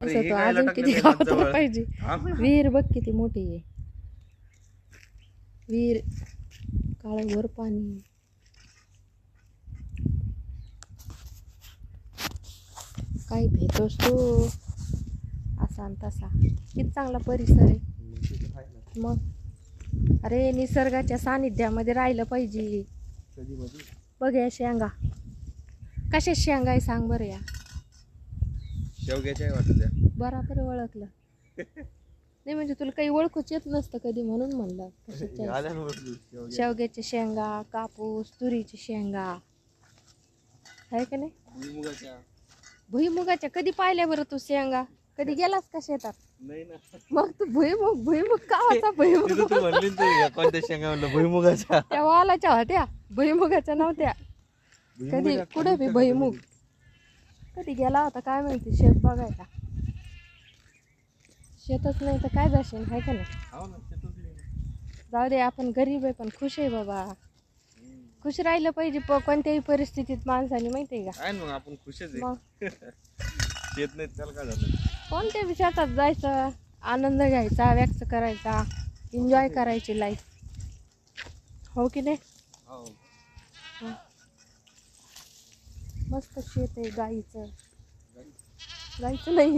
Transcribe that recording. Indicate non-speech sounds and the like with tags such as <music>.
असं तो अजून किती गावात. पाहिजे. विहीर बघ किती मोठी आहे. विहीर काळभोर पाणी. काय भेटतोस तू? असा आणि तसा. किती चांगला परिसर आहे. मग? अरे निसर्गाच्या सानिध्यामध्ये राहिलं पाहिजे. बघ या शेंगा. कशा शेंगा आहे सांग बरं या. शेवग्याच्या आहे वाटत त्या. बराबर ओळखलं. नाही म्हणजे तुला काही ओळखूच येत नसतं कधी म्हणून म्हणलं. कशाच्या आहेत. आल्या ना वरती शेवग्या. शेवग्याच्या शेंगा कापूस तुरीची शेंगा. आहे का नाही? भुईमुगाच्या. भुईमुगाच्या. कधी पाहिल्या बरं तू शेंगा? कधी गेलास का शेतात? नाही ना. मग तू भुईमुग भुईमुग कावाचा भुईमुग? तिथं तू म्हणली ना ते कोणत्या शेंगा म्हणलं भुईमुगाच्या. त्या वालाच्या होत्या. भुईमुगाच्या नव्हत्या. कधी? भुईमुगाच्या कुठे बी खाली भुईमुग? कधी गेला होता काय माहिती शेत बघायला? शेतच नाही तर काय जाशील आहे का नाही? हो. जाऊ दे आपण गरीब आहे पण खुश आहे बाबा. खुश राहिलं पाहिजे प कोणत्याही परिस्थितीत माणसाने माहिती आहे का? आहे ना मग आपण खुशच आहे. मग? <laughs> शेत नाही त्याला काय झालं? कोणत्या शेतात जायचं आनंद घ्यायचा व्यक्त करायचा एन्जॉय करायची लाईफ हो की नाही? हो. मस्त शेत आहे गाईचं. गाईचं नाही आहे.